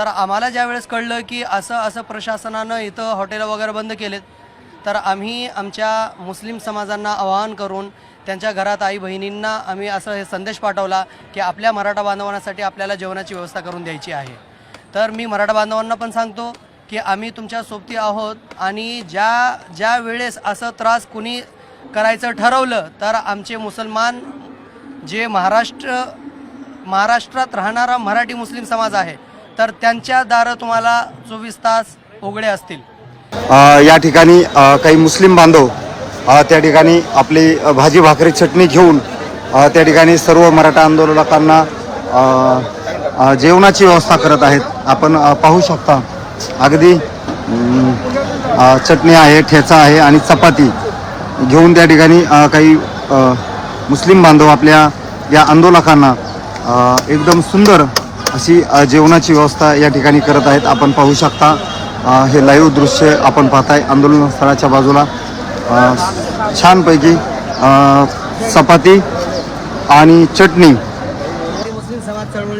तर आम्हाला ज्यावेळेस कळलं की असं असं प्रशासनानं इथं हॉटेलं वगैरे बंद केलेत तर आम्ही आमच्या मुस्लिम समाजांना आवाहन करून त्यांच्या घरात आई बहिणींना आम्ही असं हे संदेश पाठवला की आपल्या मराठा बांधवांसाठी आपल्याला जेवणाची व्यवस्था करून द्यायची आहे. तर मी मराठा बांधवांना पण सांगतो की आम्ही तुमच्या सोबती आहोत आणि ज्या ज्या वेळेस असं त्रास कुणी करायचं ठरवलं तर आमचे मुसलमान जे महाराष्ट्र महाराष्ट्रात राहणारा मराठी मुस्लिम समाज आहे तर त्यांच्या दारं तुम्हाला चोवीस तास उघडे असतील. या ठिकाणी काही मुस्लिम बांधव त्या ठिकाणी आपली भाजी भाकरी चटणी घेऊन त्या ठिकाणी सर्व मराठा आंदोलकांना जेवणाची व्यवस्था करत आहेत. आपण पाहू शकता अगदी चटणी आहे ठेचा आहे आणि चपाती घेऊन त्या ठिकाणी काही मुस्लिम बांधव आपल्या या आंदोलकांना एकदम सुंदर अशी जेवणाची व्यवस्था या ठिकाणी करत आहेत. आपण पाहू शकता हे लाईव्ह दृश्य आपण पाहताय. आंदोलन स्थळाच्या बाजूला छानपैकी चपाती आणि चटणी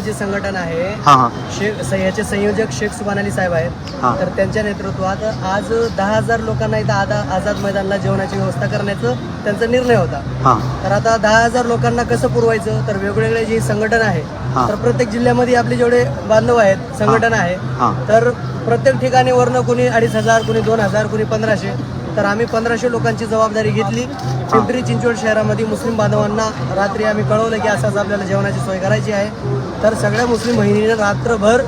चळवळीचे संघटन आहे. हां हां. शेख स- याचे संयोजक शेख सुबान अली साहेब आहेत. हा. तर त्यांच्या नेतृत्वात आज दहा हजार लोकांना इथं आदा आझाद मैदानला जेवणाची व्यवस्था करण्याचं त्यांचा निर्णय होता. हां. तर आता दहा हजार लोकांना कसं पुरवायचं? तर वेगवेगळे जे संघटन आहे हा. तर प्रत्येक जिल्ह्यामध्ये आपले जेवढे बांधव आहेत संघटन आहे हा. तर प्रत्येक ठिकाणी वरनं कुणी अडीच हजार कुणी दोन हजार कुणी पंधराशे तर आम्ही पंधराशे लोकांची जबाबदारी घेतली. पिंपरी चिंचवड शहरामध्ये मुस्लिम बांधवांना रात्री आम्ही कळवलं की असं आपल्याला जेवणाची सोय करायची आहे. तर सगळ्या मुस्लिम बहिणीनं रात्रभर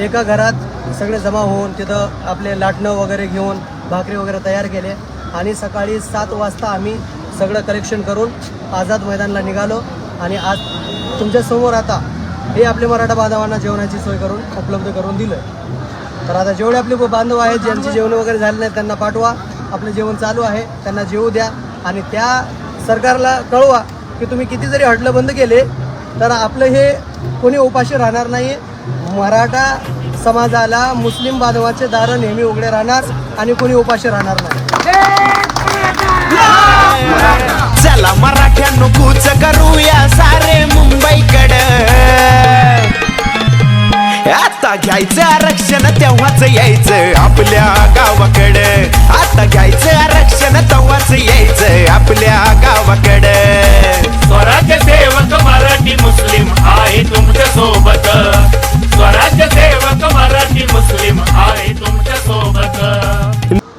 एका घरात सगळे जमा होऊन तिथं आपले लाटणं वगैरे घेऊन भाकरी वगैरे तयार केले. आणि सकाळी सात वाजता आम्ही सगळं कलेक्शन करून आझाद मैदानला निघालो. आणि आज तुमच्यासमोर आता हे आपले मराठा बांधवांना जेवणाची सोय करून उपलब्ध करून दिलं तर आता जेवढे आपले बांधव आहेत ज्यांची जेवण वगैरे झाले नाही त्यांना पाठवा. आपलं जेवण चालू आहे त्यांना जेवू द्या आणि त्या सरकारला कळवा की तुम्ही किती जरी हटलं बंद केले तर आपलं हे कोणी उपाशी राहणार नाही मराठा समाजाला मुस्लिम बांधवाचे दारं नेहमी उघडे राहणार आणि कोणी उपाशी राहणार नाही. चला मराठ्यानो कूच तेव्हाच यायचं आपल्या गावाकडे. आता घ्यायचं आरक्षण तेव्हाच यायचं आपल्या गावाकडे. स्वराज्य सेवक मराठी मुस्लिम आहे तुमच्यासोबत. स्वराज्य सेवक मराठी मुस्लिम आहे तुमच्यासोबत.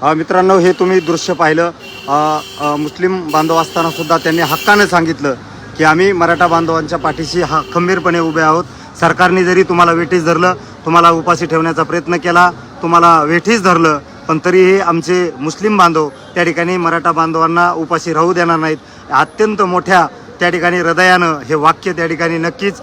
अ, मित्रांनो हे तुम्ही दृश्य पाहिलं. मुस्लिम बांधव असताना सुद्धा त्यांनी हक्काने सांगितलं की आम्ही मराठा बांधवांच्या पाठीशी हा खंबीरपणे उभे आहोत. सरकारने जरी तुम्हाला वेठीस धरलं तुम्हाला उपाशी ठेवण्याचा प्रयत्न केला तुम्हाला वेठीस धरलं पण तरीही आमचे मुस्लिम बांधव त्या ठिकाणी मराठा बांधवांना उपाशी राहू देणार नाहीत. अत्यंत मोठ्या त्या ठिकाणी हृदयानं हे वाक्य त्या ठिकाणी नक्कीच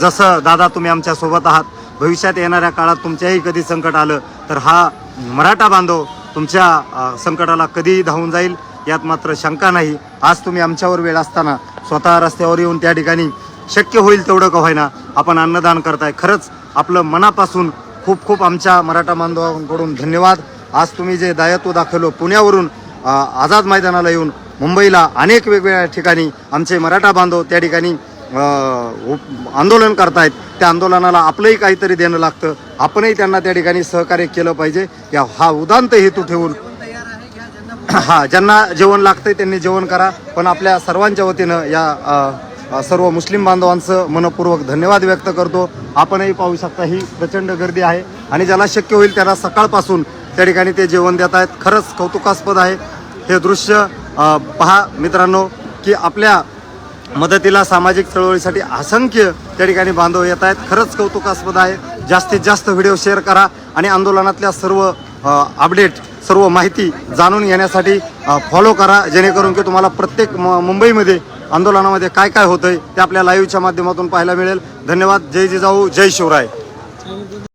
जसं दादा तुम्ही आमच्यासोबत आहात भविष्यात येणाऱ्या काळात तुमच्याही कधी संकट आलं तर हा मराठा बांधव तुमच्या संकटाला कधीही धावून जाईल यात मात्र शंका नाही. आज तुम्ही आमच्यावर वेळ असताना स्वतः रस्त्यावर येऊन त्या ठिकाणी शक्य होईल तेवढं का होईना आपण अन्नदान करताय. खरंच आपलं मनापासून खूप खूप आमच्या मराठा बांधवांकडून धन्यवाद. आज तुम्ही जे दायत्व दाखवलं पुण्यावरून आझाद मैदानाला येऊन मुंबईला अनेक वेगवेगळ्या ठिकाणी आमचे मराठा बांधव त्या ठिकाणी आंदोलन करतायत. त्या आंदोलनाला आपलंही काहीतरी देणं लागतं. आपणही त्यांना त्या ठिकाणी सहकार्य केलं पाहिजे. या हा उदांत हेतू ठेवून हा ज्यांना जेवण लागतंय त्यांनी जेवण करा. पण आपल्या सर्वांच्या वतीनं या सर्व मुस्लिम बांधवांचं मनपूर्वक धन्यवाद व्यक्त करतो. आपणही पाहू शकता ही प्रचंड गर्दी आहे आणि ज्याला शक्य होईल त्याला सकाळपासून त्या ठिकाणी ते जेवण देत आहेत. खरंच कौतुकास्पद आहे हे दृश्य. पहा मित्रांनो की आपल्या मदतीला सामाजिक चळवळीसाठी असंख्य त्या ठिकाणी बांधव येत आहेत. खरंच कौतुकास्पद आहे. जास्तीत जास्त व्हिडिओ शेअर करा आणि आंदोलनातल्या सर्व अपडेट सर्व माहिती जाणून घेण्यासाठी फॉलो करा जेणेकरून की तुम्हाला प्रत्येक म- मुंबईमध्ये आंदोलनामध्ये काय काय होतंय ते आपल्या लाईव्हच्या माध्यमातून पाहायला मिळेल. धन्यवाद. जय जिजाऊ जय शिवराय.